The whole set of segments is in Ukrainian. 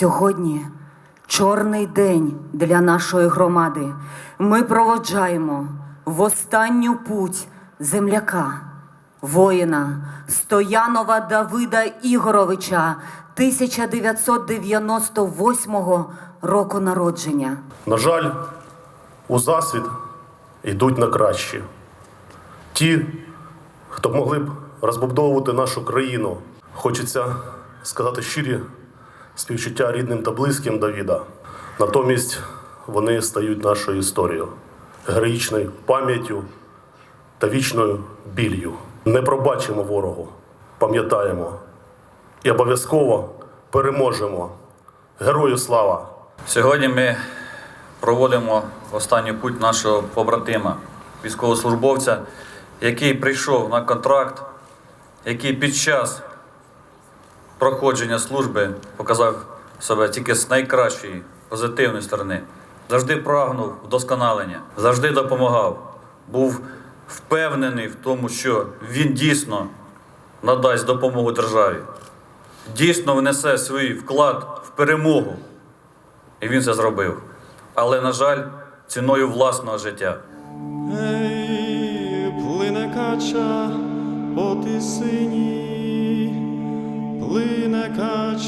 Сьогодні чорний день для нашої громади. Ми проводжаємо в останню путь земляка, воїна Стоянова Давида Ігоровича 1998 року народження. На жаль, у засвіт йдуть на кращі. Ті, хто могли б розбудовувати нашу країну, хочеться сказати щирі співчуття рідним та близьким Давіда. Натомість вони стають нашою історією, героїчною пам'яттю та вічною біллю. Не пробачимо ворогу, пам'ятаємо і обов'язково переможемо. Герою слава! Сьогодні ми проводимо останню путь нашого побратима, військовослужбовця, який прийшов на контракт, який під час проходження служби показав себе тільки з найкращої позитивної сторони. Завжди прагнув вдосконалення, завжди допомагав, був впевнений в тому, що він дійсно надасть допомогу державі, дійсно внесе свій вклад в перемогу. І він це зробив. Але, на жаль, ціною власного життя. Ей, плине кача по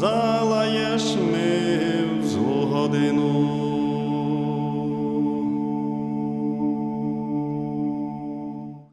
залаєш ми в злу годину.